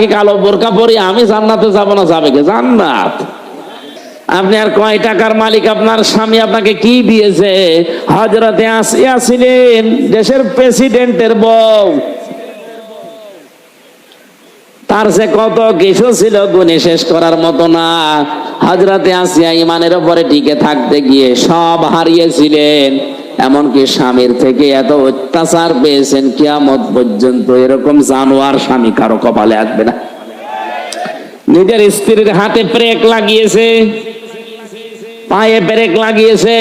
রাখি কালো বোরকা পরি, আমি জান্নাতে যাব না, যাবে কে? জান্নাত। আপনি আর কয় টাকার মালিক আপনার স্বামী আপনাকে কি দিয়েছে? হজরতে আসিয়া ছিলেন দেশের প্রেসিডেন্টের বউ। তার সে কত কিছু ছিল গুণে শেষ করার মতো না। হজরতে আসিয়া ইমানের উপরে টিকে থাকতে গিয়ে সব হারিয়েছিলেন। এমনকি স্বামীর থেকে এত অত্যাচার পেয়েছেন, কিয়ামত পর্যন্ত এরকম জানোয়ার স্বামী কারও কপালে আসবে না। নিজের স্ত্রীর হাতে ব্রেক লাগিয়েছে, পায়ে ব্রেক লাগিয়েছে,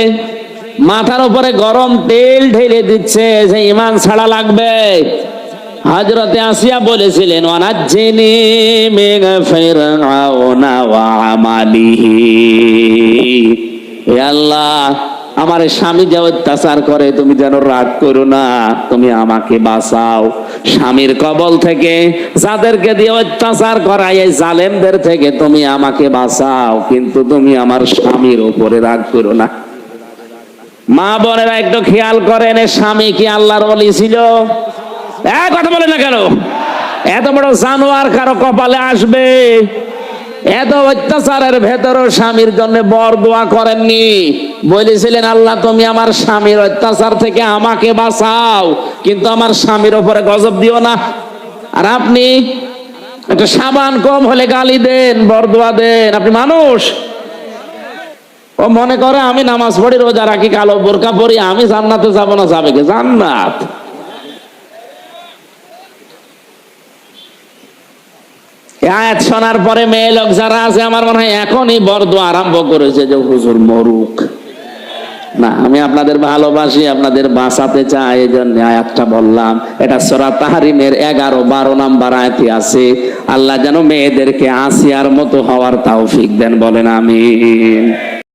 মাথার উপরে গরম তেল ঢেলে দিচ্ছে যে ইমান ছাড়া লাগবে। হজরতে আসিয়া বলেছিলেন অনাজ্জিনি মেঘ ফেরাউনা ওয়া আমালিহি। হে আল্লাহ আমার স্বামী যে অত্যাচার করে, তুমি যেন রাগ করো না, তুমি আমাকে বাঁচাও। স্বামীর কবল থেকে যাদেরকে দিয়ে অত্যাচার করাই এই জালেমদের থেকে তুমি আমাকে বাঁচাও, কিন্তু তুমি আমার স্বামীর উপরে রাগ করো না। মা বোনেরা একটু খেয়াল করেন স্বামী কি আল্লাহর বলি ছিল? কথা বলে না কেন? এত বড় জানোয়ার কারও কপালে আসবে? এত অত্যাচারের ভেতরও স্বামীর জন্য বর দোয়া করেননি। বলেছিলেন, আল্লাহ, তুমি আমার স্বামীর অত্যাচার থেকে আমাকে বাঁচাও। কিন্তু আমার স্বামীর ওপরে গজব দিও না। আর আপনি একটা সাবান কম হলে গালি দেন, বর দোয়া দেন। আপনি মানুষ। ও মনে করে, আমি নামাজ পড়ি, রোজা রাখি, কালো বোরকা পড়ি আমি জান্নাতে যাব না, যাবে জান্নাত? আয়াত শোনার পরে মেয়ে লোক যারা আছে, আমার মনে হয় এখনই বর্দ আরম্ভ করেছে যে, হুজুর মরুক। না, আমি আপনাদের ভালোবাসি, আপনাদের বাঁচাতে চাই এই জন্য আয়াতটা বললাম। এটা সরা তাহারিমের এগারো বারো নাম্বার আয়াতি আছে। আল্লাহ যেন মেয়েদেরকে আসিয়ার মতো হওয়ার তাও দেন, বলেন আমিন।